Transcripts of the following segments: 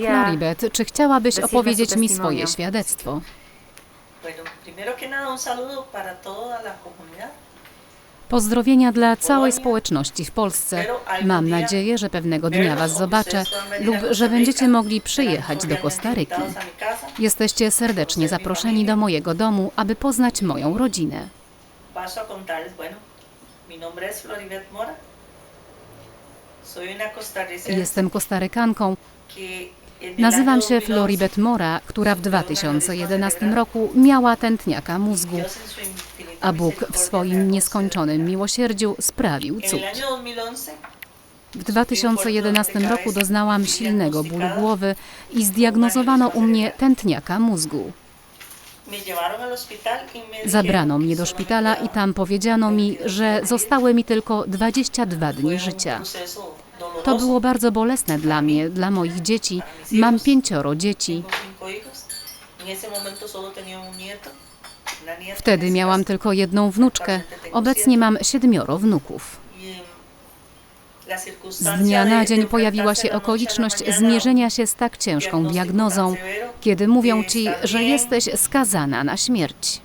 Floribet, czy chciałabyś opowiedzieć mi swoje świadectwo? Pozdrowienia dla całej społeczności w Polsce. Mam nadzieję, że pewnego dnia Was zobaczę lub że będziecie mogli przyjechać do Kostaryki. Jesteście serdecznie zaproszeni do mojego domu, aby poznać moją rodzinę. Paso a contarles, bueno, mi nombre es Floribet Mora. Jestem Kostarykanką. Nazywam się 2011 Floribet Mora, która w 2011 roku miała tętniaka mózgu, a Bóg w swoim nieskończonym miłosierdziu sprawił cud. En el año 2011 W 2011 roku doznałam silnego bólu głowy i zdiagnozowano u mnie tętniaka mózgu. y Zabrano mnie do szpitala i tam powiedziano mi, że zostały mi tylko 22 Fue dni życia. To było bardzo bolesne dla mnie, dla moich dzieci. Mam pięcioro dzieci. Wtedy miałam tylko jedną wnuczkę. Obecnie mam siedmioro wnuków. Y, Z dnia na dzień pojawiła się okoliczność zmierzenia się z tak ciężką diagnozą, kiedy mówią ci, że jesteś skazana na śmierć.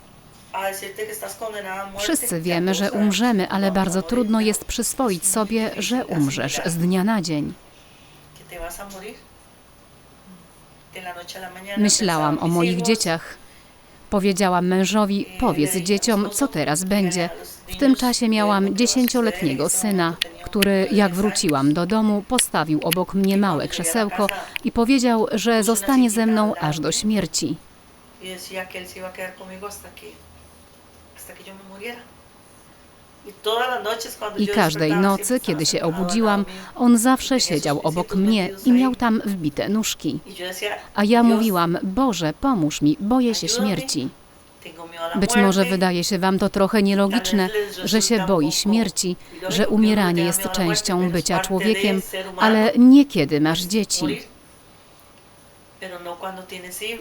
Wszyscy wiemy, że umrzemy, ale bardzo trudno jest przyswoić sobie, że umrzesz z dnia na dzień. Myślałam o moich dzieciach. Powiedziałam mężowi, powiedz dzieciom, co teraz będzie. W tym czasie miałam dziesięcioletniego syna, który, jak wróciłam do domu, postawił obok mnie małe krzesełko i powiedział, że zostanie ze mną aż do śmierci. I yo każdej nocy, kiedy się obudziłam, on zawsze siedział obok mnie i miał tam wbite nóżki. Y A ja "Dios, mówiłam, Boże, pomóż mi, boję się śmierci. Być muerte". może wydaje się Wam to trochę nielogiczne, że się boi śmierci, że umieranie jest częścią bycia człowiekiem, ale nie kiedy masz dzieci.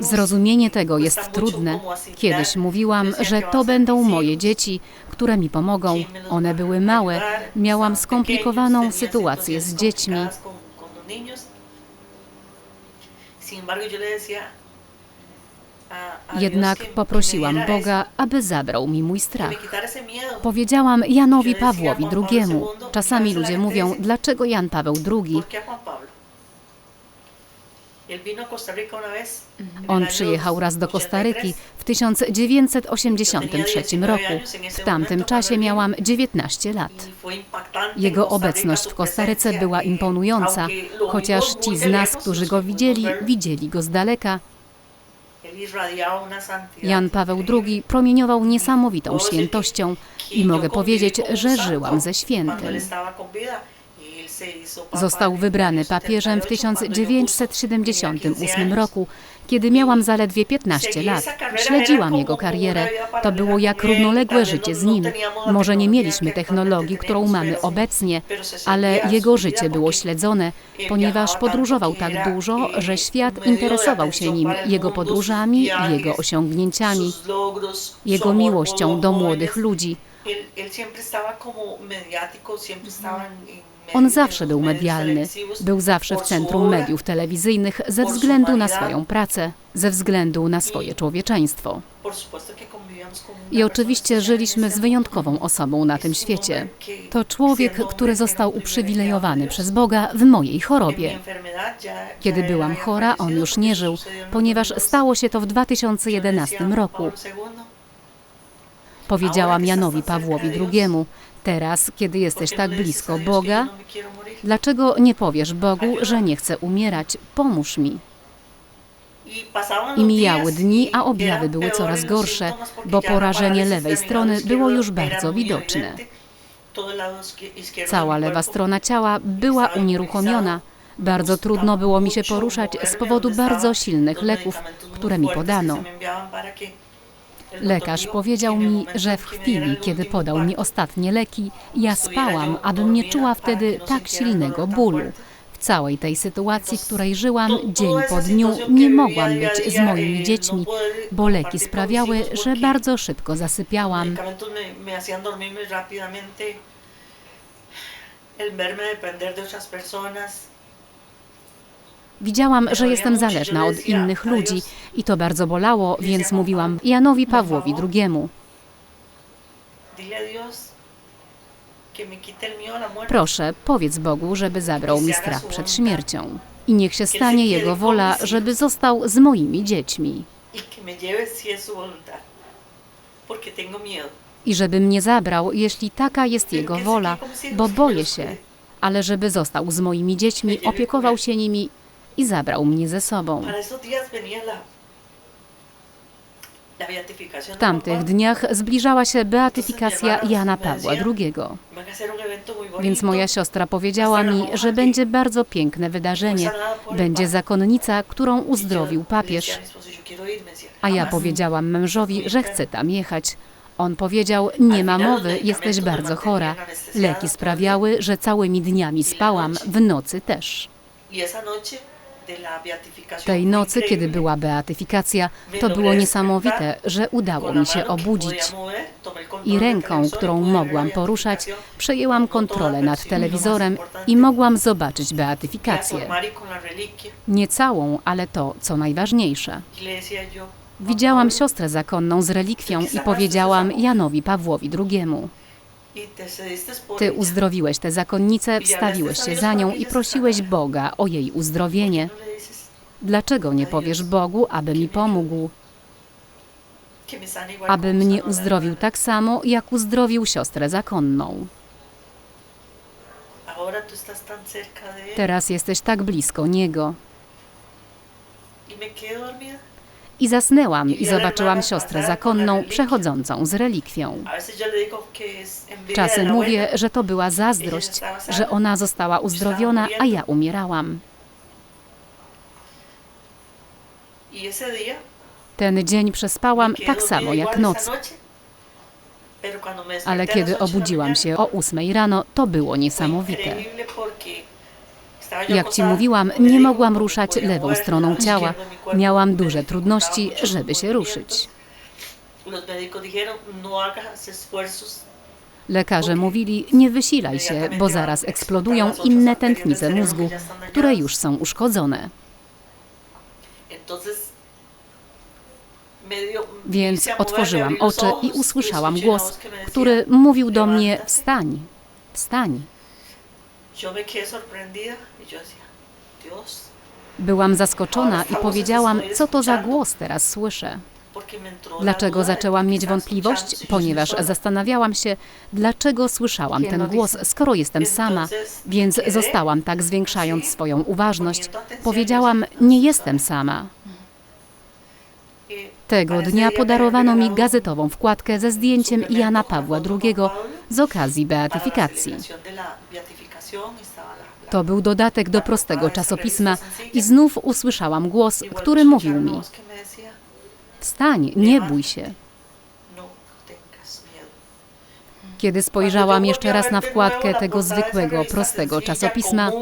Zrozumienie tego jest trudne. Kiedyś mówiłam, że to będą moje dzieci, które mi pomogą. One były małe. Miałam skomplikowaną sytuację z dziećmi. Jednak poprosiłam Boga, aby zabrał mi mój strach. Powiedziałam Janowi Pawłowi II. Czasami ludzie mówią, dlaczego Jan Paweł II? On przyjechał raz do Kostaryki w 1983 roku. W tamtym czasie miałam 19 lat. Jego obecność w Kostaryce była imponująca, chociaż ci z nas, którzy go widzieli, widzieli go z daleka. Jan Paweł II promieniował niesamowitą świętością i mogę powiedzieć, że żyłam ze świętym. Został wybrany papieżem w 1978 roku, kiedy miałam zaledwie 15 lat. Śledziłam jego karierę. To było jak równoległe życie z nim. Może nie mieliśmy technologii, którą mamy obecnie, ale jego życie było śledzone, ponieważ podróżował tak dużo, że świat interesował się nim, jego podróżami, jego osiągnięciami, jego miłością do młodych ludzi. On zawsze był medialny, był zawsze w centrum mediów telewizyjnych ze względu na swoją pracę, ze względu na swoje człowieczeństwo. I oczywiście żyliśmy z wyjątkową osobą na tym świecie. To człowiek, który został uprzywilejowany przez Boga w mojej chorobie. Kiedy byłam chora, on już nie żył, ponieważ stało się to w 2011 roku. Powiedziałam Janowi Pawłowi II, teraz, kiedy jesteś tak blisko Boga, dlaczego nie powiesz Bogu, że nie chcę umierać? Pomóż mi. I mijały dni, a objawy były coraz gorsze, bo porażenie lewej strony było już bardzo widoczne. Cała lewa strona ciała była unieruchomiona. Bardzo trudno było mi się poruszać z powodu bardzo silnych leków, które mi podano. Lekarz powiedział mi, że w chwili, kiedy podał mi ostatnie leki, ja spałam, abym nie czuła wtedy tak silnego bólu. W całej tej sytuacji, w której żyłam dzień po dniu, nie mogłam być z moimi dziećmi, bo leki sprawiały, że bardzo szybko zasypiałam. El verme depender de otras personas Widziałam, że jestem zależna od innych ludzi i to bardzo bolało, więc mówiłam Janowi Pawłowi II. Proszę, powiedz Bogu, żeby zabrał mi strach przed śmiercią. I niech się stanie Jego wola, żeby został z moimi dziećmi. I żeby mnie zabrał, jeśli taka jest Jego wola, bo boję się, ale żeby został z moimi dziećmi, opiekował się nimi i zabrał mnie ze sobą. W tamtych dniach zbliżała się beatyfikacja Jana Pawła II. Więc moja siostra powiedziała mi, że będzie bardzo piękne wydarzenie. Będzie zakonnica, którą Y uzdrowił papież. a ja powiedziałam mężowi, że chcę tam jechać. On powiedział: Nie ma mowy, jesteś bardzo chora. Leki sprawiały, że całymi dniami spałam, w nocy też. Tej nocy, kiedy była beatyfikacja, to było niesamowite, że udało mi się obudzić. I ręką, którą mogłam poruszać, przejęłam kontrolę nad telewizorem i mogłam zobaczyć beatyfikację. Nie całą, ale to, co najważniejsze. Widziałam siostrę zakonną z relikwią i powiedziałam Janowi Pawłowi II. Ty uzdrowiłeś tę zakonnicę, wstawiłeś się za nią i prosiłeś Boga o jej uzdrowienie. ¿No le dices Dlaczego nie powiesz Bogu, aby mi pomógł, aby mnie uzdrowił tak samo, jak uzdrowił siostrę zakonną? Teraz jesteś tak blisko Niego. I zasnęłam i zobaczyłam siostrę zakonną przechodzącą z relikwią. Czasem mówię, że to była zazdrość, że ona została uzdrowiona, a ja umierałam. Ten dzień przespałam tak samo jak noc, ale kiedy obudziłam się o ósmej rano, to było niesamowite. increíble porque estaba yo Jak ci mówiłam, nie mogłam ruszać lewą stroną ciała. Miałam duże trudności, żeby się ruszyć. No Lekarze mówili, nie wysilaj się, bo zaraz eksplodują inne tętnice mózgu, które już są uszkodzone. Więc otworzyłam oczy i y usłyszałam głos, który mówił do mnie. Wstań, wstań. Byłam zaskoczona i powiedziałam, co to za głos teraz słyszę. Dlaczego zaczęłam mieć wątpliwość? yo Ponieważ zastanawiałam się, dlaczego słyszałam ten głos, skoro jestem sama, więc zostałam tak zwiększając swoją uważność. Powiedziałam, nie jestem sama. Y Tego dnia podarowano mi gazetową wkładkę ze zdjęciem Jana Pawła II z okazji beatyfikacji. To był dodatek do prostego czasopisma i znów usłyszałam głos, który mówił mi: Wstań, nie bój się. Kiedy spojrzałam jeszcze raz na wkładkę tego zwykłego, prostego czasopisma,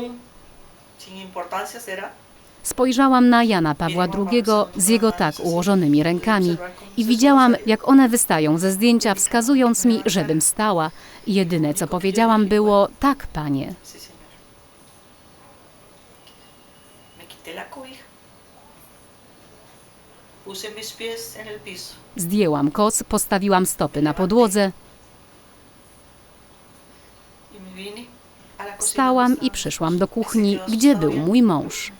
spojrzałam na Jana Pawła II z jego tak ułożonymi rękami i widziałam, jak one wystają ze zdjęcia, wskazując mi, żebym stała. Jedyne, co powiedziałam, było: Tak, panie. Zdjęłam koc, postawiłam stopy na podłodze, donde i przyszłam do kuchni, gdzie był mój mąż.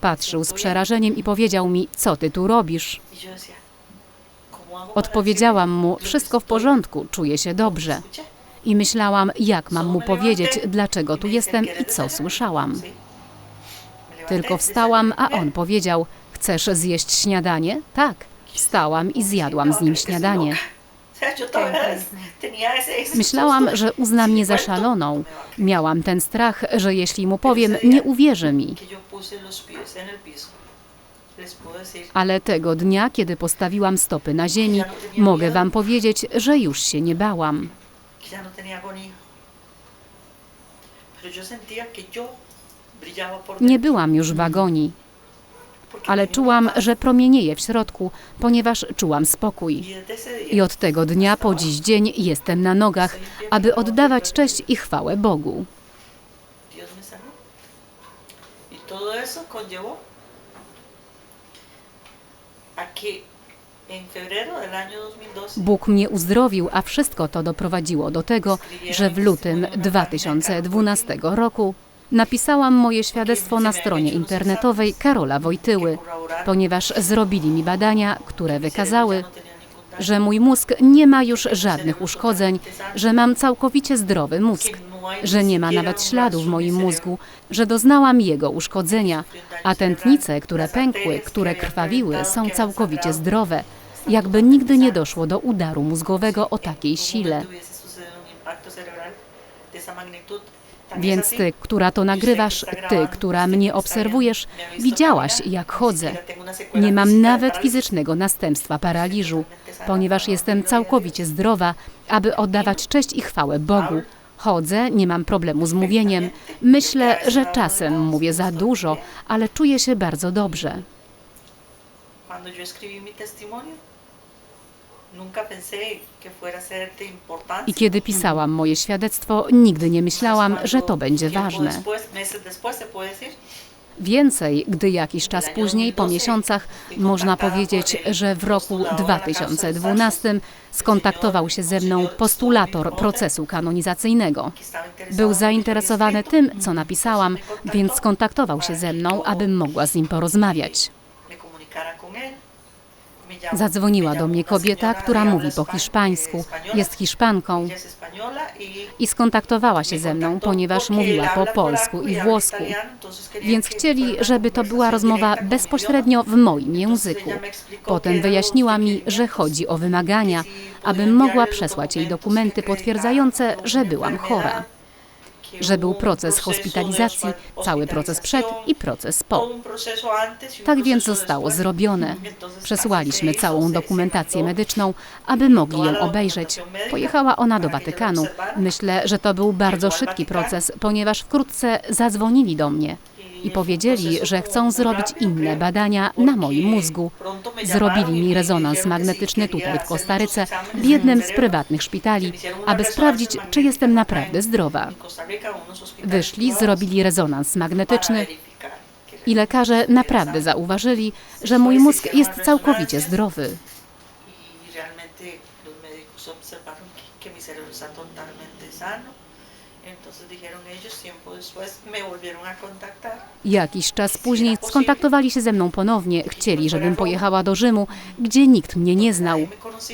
Patrzył z siento bien". przerażeniem i powiedział mi: Co ty tu robisz? Y yo decía, "¿Cómo hago para Odpowiedziałam mu: Wszystko w porządku, czuję się dobrze. escuché?" I myślałam, jak mam mu powiedzieć, dlaczego y tu jestem i "¿Quieres co desayunar?" słyszałam. Tylko wstałam, a on powiedział: Chcesz zjeść śniadanie? Tak. Wstałam i zjadłam z nim śniadanie. Myślałam, że uzna mnie za szaloną. Miałam ten strach, że jeśli mu powiem, nie uwierzy mi. Ale tego dnia, kiedy postawiłam stopy na ziemi, mogę wam powiedzieć, że już się nie bałam. Nie byłam już w agonii, ale czułam, że promienieję w środku, ponieważ czułam spokój. I od tego dnia po dziś dzień jestem na nogach, aby oddawać cześć i chwałę Bogu. mi salud. Todo eso conllevó a que en febrero del año 2012 Bóg mnie uzdrowił, a wszystko to doprowadziło do tego, że w lutym 2012 roku napisałam moje świadectwo na stronie internetowej Karola Wojtyły, ponieważ zrobili mi badania, które wykazały, że mój mózg nie ma już żadnych uszkodzeń, że mam całkowicie zdrowy mózg, że nie ma nawet śladów w moim mózgu, że doznałam jego uszkodzenia, a tętnice, które pękły, które krwawiły, są całkowicie zdrowe, jakby nigdy nie doszło do udaru mózgowego o takiej sile. Więc ty, która to nagrywasz, ty, która mnie obserwujesz, widziałaś, jak chodzę. Nie mam nawet fizycznego następstwa paraliżu, ponieważ jestem całkowicie zdrowa, aby oddawać cześć i chwałę Bogu. Chodzę, nie mam problemu z mówieniem. Myślę, że czasem mówię za dużo, ale czuję się bardzo dobrze. Escribí mi testimonio, nunca pensé que fuera a ser de importancia. I kiedy pisałam moje świadectwo, nigdy nie myślałam, że to będzie ważne. Więcej, gdy jakiś czas później, po miesiącach, można powiedzieć, że w roku 2012 skontaktował się ze mną postulator procesu kanonizacyjnego. Był zainteresowany tym, co napisałam, więc skontaktował się ze mną, abym mogła z nim porozmawiać. Zadzwoniła do mnie kobieta, która mówi po hiszpańsku, jest Hiszpanką i skontaktowała się ze mną, ponieważ mówiła po polsku i włosku. Więc chcieli, żeby to była rozmowa bezpośrednio w moim języku. Potem wyjaśniła mi, że chodzi o wymagania, abym mogła przesłać jej dokumenty potwierdzające, że byłam chora, że był proces hospitalizacji, cały proces przed i proces po. Tak więc zostało zrobione. Przesłaliśmy całą dokumentację medyczną, aby mogli ją obejrzeć. Pojechała ona do Watykanu. Myślę, że to był bardzo szybki proces, ponieważ wkrótce zadzwonili do mnie i powiedzieli, że chcą zrobić inne badania na moim mózgu. Zrobili mi rezonans magnetyczny tutaj w Kostaryce, w jednym z prywatnych szpitali, aby sprawdzić, czy jestem naprawdę zdrowa. Wyszli, zrobili rezonans magnetyczny i lekarze naprawdę zauważyli, że mój mózg jest całkowicie zdrowy. Entonces dijeron ellos, tiempo después me volvieron a contactar. Jakiś czas później skontaktowali się ze mną ponownie. Chcieli, żebym pojechała do Rzymu, gdzie nikt mnie nie znał,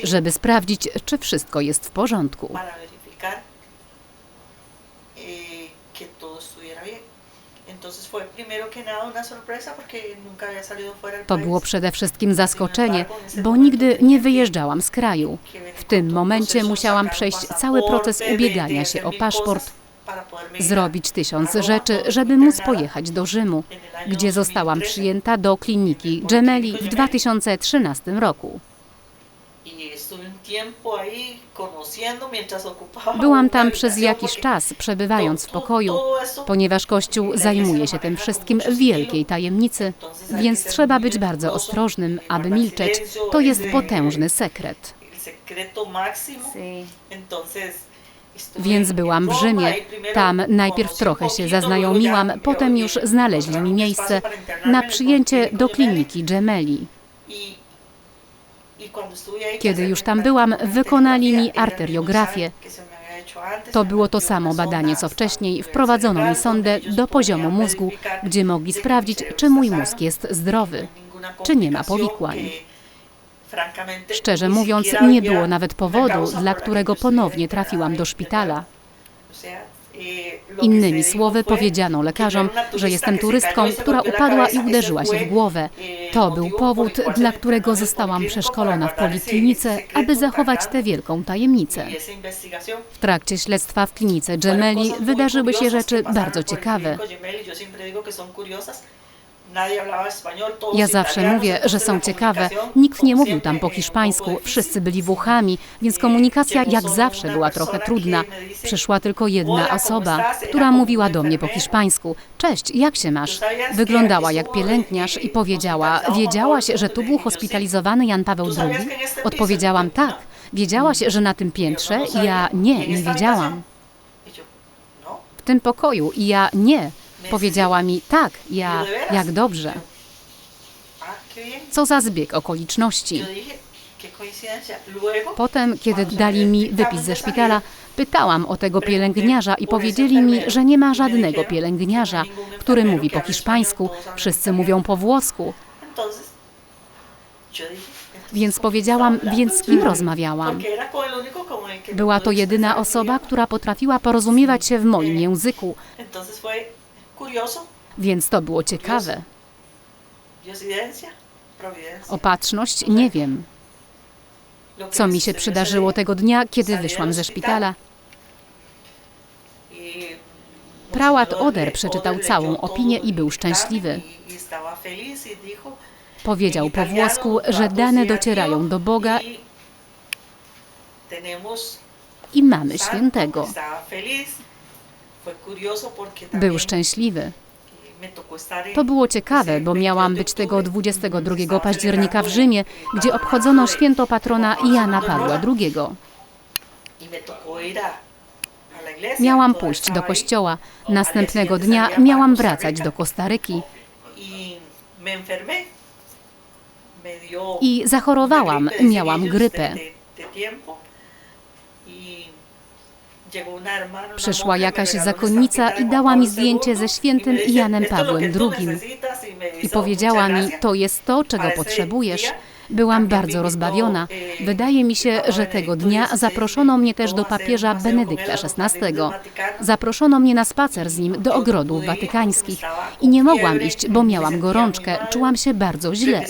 żeby sprawdzić, czy wszystko jest w porządku. para verificar eh, que todo estuviera bien. Entonces fue primero que nada una sorpresa porque nunca había salido fuera del To país. było przede wszystkim zaskoczenie, bo nigdy nie wyjeżdżałam z kraju. W tym momencie musiałam przejść cały proces ubiegania się o paszport, zrobić tysiąc rzeczy, żeby móc pojechać do Rzymu, gdzie zostałam przyjęta do kliniki Gemelli w 2013 roku. Byłam tam przez jakiś czas, przebywając w pokoju, ponieważ Kościół zajmuje się tym wszystkim w wielkiej tajemnicy, więc trzeba być bardzo ostrożnym, aby milczeć. To jest potężny sekret. Więc byłam w Rzymie. Tam najpierw trochę się zaznajomiłam, potem już znaleźli mi miejsce na przyjęcie do kliniki Gemelli. Kiedy już tam byłam, wykonali mi arteriografię. To było to samo badanie co wcześniej. Wprowadzono mi sondę do poziomu mózgu, gdzie mogli sprawdzić, czy mój mózg jest zdrowy. czy nie ma powikłań. Szczerze mówiąc, nie było nawet powodu, dla którego ponownie trafiłam do szpitala. Que Innymi słowy, powiedziano lekarzom, że jestem turystką, y która upadła i uderzyła się w głowę. eh, To był powód, dla którego zostałam przeszkolona w poliklinice, aby zachować tę wielką tajemnicę. Y W trakcie śledztwa w klinice Gemelli wydarzyły się rzeczy bardzo ciekawe. Ja zawsze mówię, że są ciekawe. Nikt nie mówił tam po hiszpańsku, wszyscy byli Włochami, więc komunikacja jak zawsze była trochę trudna. Przyszła tylko jedna osoba, która mówiła do mnie po hiszpańsku. Cześć, jak się masz? Wyglądała jak pielęgniarz i powiedziała, wiedziałaś, że tu był hospitalizowany Jan Paweł II? Odpowiedziałam tak. Wiedziałaś, że na tym piętrze? Ja nie, nie wiedziałam. no, W tym pokoju i ja nie. Powiedziała mi tak, ja, jak dobrze. Co za zbieg okoliczności. Potem, kiedy dali mi wypis ze szpitala, pytałam o tego pielęgniarza i powiedzieli mi, że nie ma żadnego pielęgniarza, który mówi po hiszpańsku, wszyscy mówią po włosku. Więc powiedziałam, więc z kim rozmawiałam? Była to jedyna osoba, która potrafiła porozumiewać się w moim języku, więc to było ciekawe. Opatrzność nie wiem. Co mi się przydarzyło tego dnia, kiedy wyszłam ze szpitala. Y, Prałat Oder przeczytał całą opinię i był dictamen szczęśliwy. y- y y Powiedział po włosku, że "Datos dane docierają do Boga y i mamy świętego. Był szczęśliwy. y, en To było ciekawe, bo miałam być tego 22 października w Rzymie, gdzie obchodzono święto patrona Jana Pawła II. y Miałam pójść do kościoła. Następnego dnia miałam wracać do Kostaryki y i zachorowałam. Miałam semillas grypę. de- de- de tiempo. Y llegó una hermana, una Przyszła jakaś zakonnica i dała mi zdjęcie ze świętym Janem "Esto es lo Pawłem II. necesitas", y me I powiedziała mi, to jest to, czego potrzebujesz. Byłam bardzo rozbawiona. Wydaje mi się, że tego dnia zaproszono mnie też do papieża Benedykta XVI. Zaproszono mnie na spacer z nim do ogrodów watykańskich i nie mogłam iść, bo miałam gorączkę. Czułam się bardzo źle.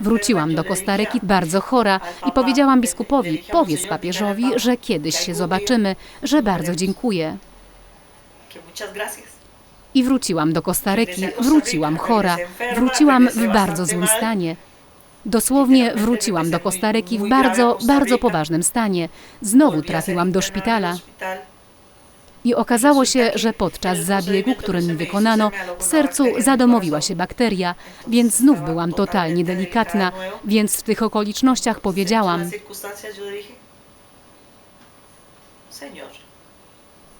Wróciłam do Kostaryki bardzo chora i powiedziałam biskupowi, powiedz papieżowi, że kiedyś się zobaczymy, że bardzo dziękuję. I wróciłam do Kostaryki, wróciłam chora, wróciłam w bardzo złym stanie. Dosłownie wróciłam do Kostaryki w bardzo, bardzo poważnym stanie. Znowu trafiłam do szpitala i okazało się, że podczas zabiegu, który mi wykonano, w sercu zadomowiła się bakteria, więc znów byłam totalnie delikatna, więc w tych okolicznościach powiedziałam,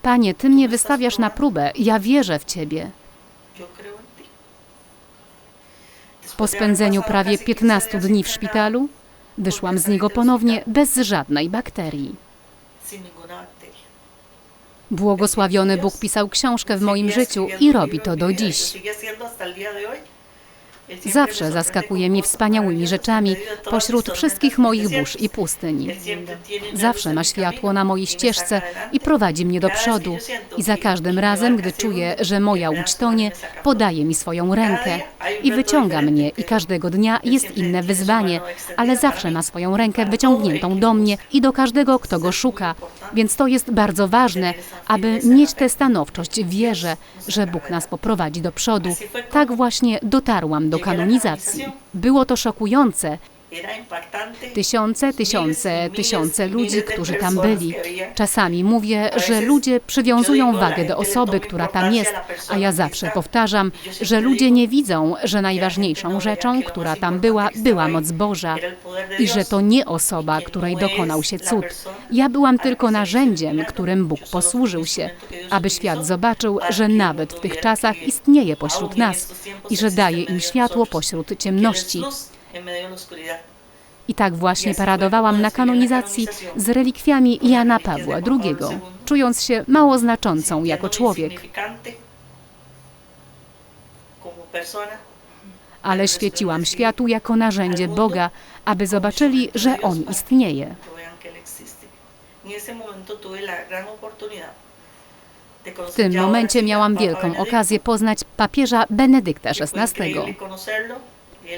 Panie, Ty mnie wystawiasz na próbę, ja wierzę w Ciebie. Po spędzeniu prawie 15 dni w szpitalu, wyszłam z niego ponownie bez żadnej bakterii. Błogosławiony Bóg pisał książkę w moim życiu i robi to do dziś. Zawsze zaskakuje mnie wspaniałymi rzeczami pośród wszystkich moich burz i pustyń. Zawsze ma światło na mojej ścieżce i prowadzi mnie do przodu. I za każdym razem, gdy czuję, że moja łódź tonie, podaje mi swoją rękę i wyciąga mnie. I każdego dnia jest inne wyzwanie, ale zawsze ma swoją rękę wyciągniętą do mnie i do każdego, kto go szuka. Więc to jest bardzo ważne, aby mieć tę stanowczość w wierze, że Bóg nas poprowadzi do przodu. Tak właśnie dotarłam do kanonizacji. Było to szokujące. Tysiące, tysiące, tysiące ludzi, którzy tam byli. Czasami mówię, że ludzie przywiązują wagę do osoby, która tam jest, a ja zawsze powtarzam, że ludzie nie widzą, że najważniejszą rzeczą, która tam była, była moc Boża i że to nie osoba, której dokonał się cud. Ja byłam tylko narzędziem, którym Bóg posłużył się, aby świat zobaczył, że nawet w tych czasach istnieje pośród nas i że daje im światło pośród ciemności. I tak właśnie paradowałam na kanonizacji z relikwiami Jana Pawła II, czując się mało znaczącą jako człowiek. Ale świeciłam światu jako narzędzie Boga, aby zobaczyli, że On istnieje. W tym momencie miałam wielką okazję poznać papieża Benedykta XVI.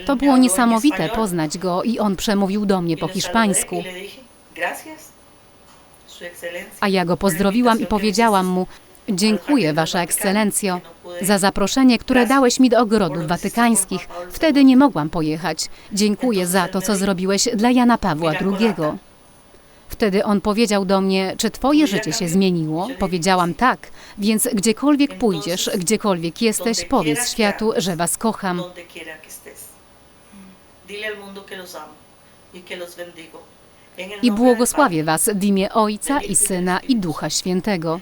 To było niesamowite poznać go i on przemówił do mnie po hiszpańsku. A ja go pozdrowiłam i powiedziałam mu: Dziękuję, Wasza Ekscelencjo, za zaproszenie, które dałeś mi do ogrodów watykańskich. Wtedy nie mogłam pojechać. Dziękuję za to, co zrobiłeś dla Jana Pawła II. Wtedy on powiedział do mnie, czy twoje życie się zmieniło? Powiedziałam tak, więc gdziekolwiek pójdziesz, gdziekolwiek jesteś, powiedz światu, że was kocham. I błogosławię was w imię Ojca i Syna i Ducha Świętego.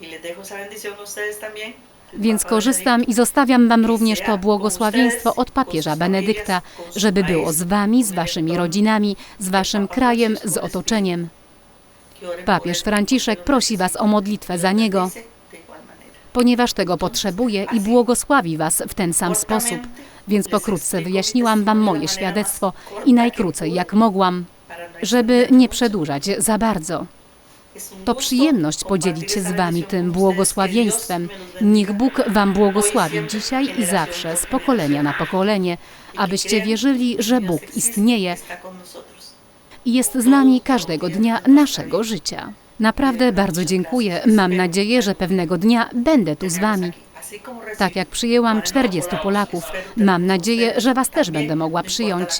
y. Więc korzystam i zostawiam Wam również to błogosławieństwo od papieża Benedykta, żeby było z Wami, z Waszymi rodzinami, z Waszym krajem, z otoczeniem. Papież Franciszek prosi Was o modlitwę za niego, ponieważ tego potrzebuje i błogosławi Was w ten sam sposób. Więc pokrótce wyjaśniłam Wam moje świadectwo i najkrócej jak mogłam, żeby nie przedłużać za bardzo. To przyjemność podzielić się z Wami tym błogosławieństwem. Niech Bóg Wam błogosławi dzisiaj i zawsze, z pokolenia na pokolenie, abyście wierzyli, że Bóg istnieje i jest z nami każdego dnia naszego życia. Naprawdę bardzo dziękuję. Mam nadzieję, że pewnego dnia będę tu z Wami. Tak jak przyjęłam 40 Polaków, mam nadzieję, że Was też będę mogła przyjąć.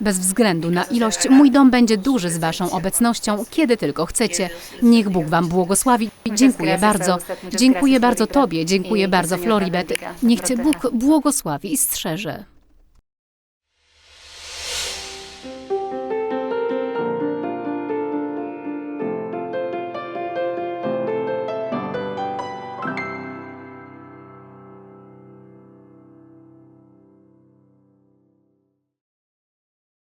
Bez względu na ilość, mój dom będzie duży z Waszą obecnością, kiedy tylko chcecie. Niech Bóg Wam błogosławi. Dziękuję bardzo. Dziękuję bardzo Tobie, dziękuję bardzo Floribet. Niech Cię Bóg błogosławi i strzeże.